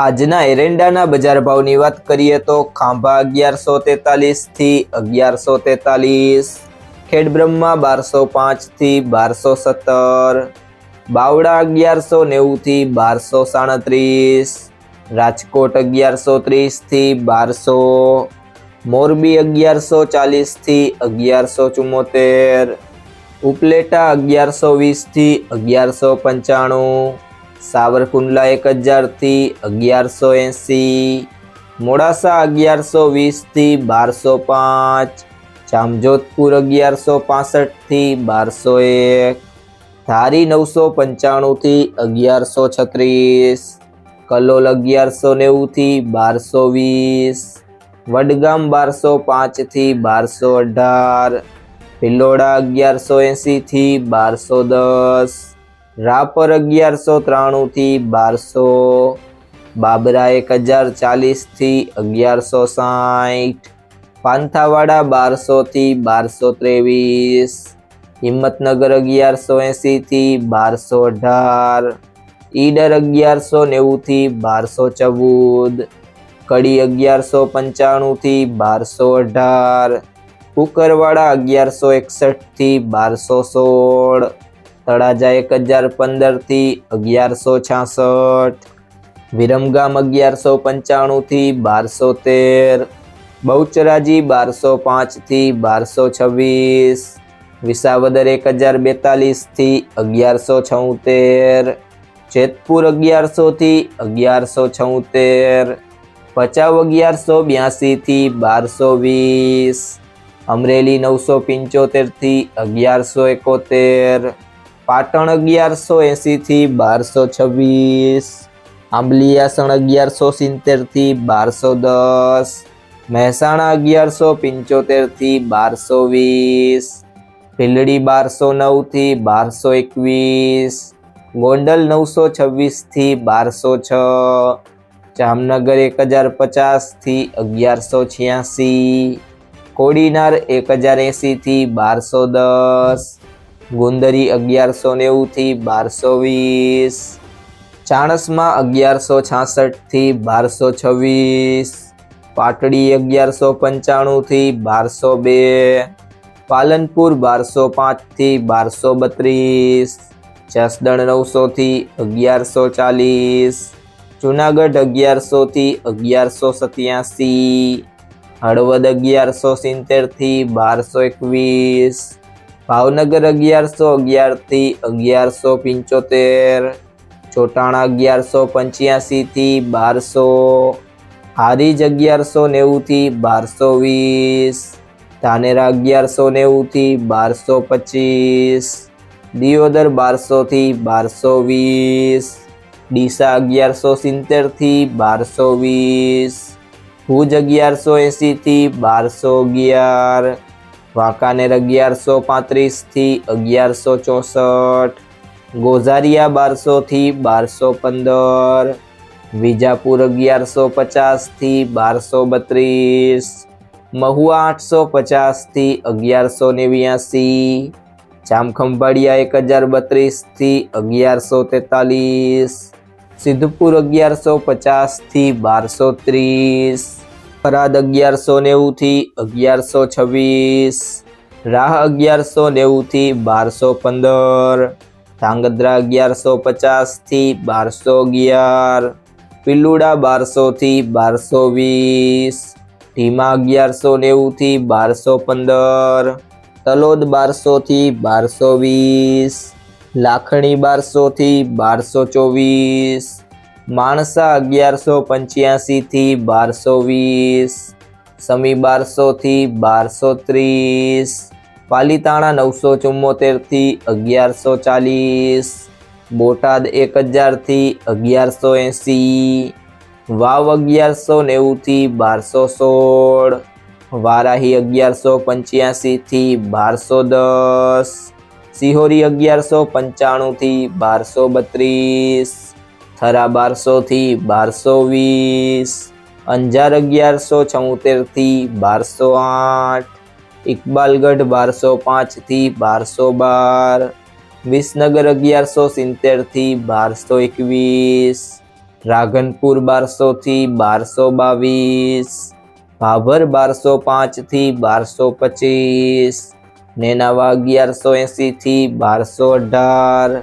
આજના એરંડાના બજાર ભાવની વાત કરીએ તો ખાંભા અગિયારસો તેતાલીસથી અગિયારસો તેતાલીસ, ખેડબ્રહ્મા બારસો પાંચથી બારસો સત્તર બાવડા અગિયારસો નેવુંથી બારસો સાડત્રીસ, રાજકોટ અગિયારસો ત્રીસથી બારસો, મોરબી અગિયારસો ચાલીસથી અગિયારસો ચુમ્મોતેર, ઉપલેટા અગિયારસો વીસથી અગિયારસો પંચાણું સાવરકુંડલા એક હજારથી અગિયારસો એંસી, મોડાસા અગિયારસો વીસથી બારસો પાંચ, જામજોધપુર અગિયારસો પાસઠથી બારસો એક, ધારી નવસો પંચાણુંથી અગિયારસો છત્રીસ, કલોલ અગિયારસો નેવુંથી બારસો વીસ, વડગામ બારસો પાંચથી બારસો અઢાર, ભિલોડા અગિયારસો એંસીથી બારસો દસ રાપર અગિયારસો ત્રાણુંથી બારસો બાબરા એક હજાર ચાલીસથી અગિયારસો સાઠ પાંથાવાડા બારસોથી બારસો ત્રેવીસ, હિંમતનગર અગિયારસો એંસીથી બારસો અઢાર, ઈડર અગિયારસો નેવુંથી બારસો ચૌદ, કડી અગિયારસો પંચાણુંથી બારસો અઢાર, કુકરવાડા અગિયારસો એકસઠથી બારસો સોળ તળાજા એક હજાર પંદરથી અગિયારસો છાસઠ. વિરમગામ અગિયારસો પંચાણુંથી બારસો તેર. બહુચરાજી બારસો પાંચથી બારસો છવ્વીસ. વિસાવદર એક હજાર બેતાલીસથી અગિયારસો છોતેર. જેતપુર અગિયારસોથી અગિયારસો છોતેર. ભચાઉ અગિયારસો બ્યાસીથી બારસો વીસ. અમરેલી નવસો પંચોતેરથી અગિયારસો એકોતેર. પાટણ અગિયારસો એંસીથી બારસો છવ્વીસ આંબલિયાસણ અગિયારસો સિત્તેરથી બારસો દસ, મહેસાણા અગિયારસો પંચોતેરથી બારસો વીસ, ભીલડી બારસો નવથી બારસો એકવીસ, ગોંડલ નવસો છવ્વીસથી બારસો છ, જામનગર એક હજાર પચાસથી અગિયારસો છ્યાસી કોડીનાર એક હજાર એંસીથી બારસો દસ ગુંદરી અગિયારસો નેવુંથી બારસો વીસ. ચાણસમાં અગિયારસો છાસઠથી બારસો છવ્વીસ. પાટડી અગિયારસો પંચાણુંથી બારસો બે. પાલનપુર બારસો પાંચથી બારસો બત્રીસ. જસદણ નવસોથી અગિયારસો ચાલીસ. જુનાગઢ અગિયારસોથી અગિયારસો સત્યાસી. હળવદ અગિયારસો સિત્તેરથી બારસો એકવીસ. ભાવનગર અગિયારસો અગિયારથી અગિયારસો પંચોતેર, ચોટાણા અગિયારસો પંચ્યાસીથી બારસો, હારીજ અગિયારસો નેવુંથી બારસો વીસ, ધાનેરા અગિયારસો નેવુંથી બારસો પચીસ, દિયોદર બારસોથી બારસો વીસ, ડીસા અગિયારસો સિત્તેરથી બારસો વીસ, ભુજ અગિયારસો એંસીથી બારસો અગિયાર વાંકાનેર અગિયારસો પાંત્રીસથી અગિયારસો ચોસઠ. ગોઝારિયા બારસોથી બારસો પંદર. વિજાપુર અગિયારસો પચાસથી બારસો બત્રીસ. મહુવા આઠસો પચાસથી અગિયારસો નેવ્યાસી. જામખંભાળિયા એક હજાર બત્રીસથી અગિયારસો તેતાલીસ. સિદ્ધપુર અગિયારસો પચાસથી બારસો ત્રીસ. થરાદ અગિયારસો નેવુંથી અગિયારસો છવ્વીસ, રાહ અગિયારસો નેવુંથી બારસો પંદર, ધાંગધ્રા અગિયારસો પચાસથી બારસો અગિયાર, પિલ્લુડા બારસોથી બારસો વીસ, ઢીમા અગિયારસો નેવુંથી બારસો પંદર, તલોદ બારસોથી બારસો વીસ, લાખણી બારસોથી બારસો ચોવીસ માણસા અગિયારસો પંચ્યાસીથી બારસો વીસ સમી બારસોથી બારસો ત્રીસ પાલીતાણા નવસો ચુમ્મોતેરથી અગિયારસો ચાલીસ, બોટાદ એક હજારથી અગિયારસો એંસી, વાવ અગિયારસો નેવુંથી બારસો સોળ, વારાહી અગિયારસો પંચ્યાસીથી બારસો દસ, સિહોરી અગિયારસો પંચાણુંથી બારસો બત્રીસ થરા બારસોથી બારસો વીસ. અંજાર અગિયારસો છોતેરથી બારસો આઠ. ઇકબાલગઢ બારસો પાંચથી બારસો બાર. વિસનગર અગિયારસો સિત્તેરથી બારસો એકવીસ. રાધનપુર બારસોથી બારસો બાવીસ. ભાભર બારસો પાંચથી બારસો પચીસ. નેનાવા અગિયારસો એંસીથી બારસો અઢાર.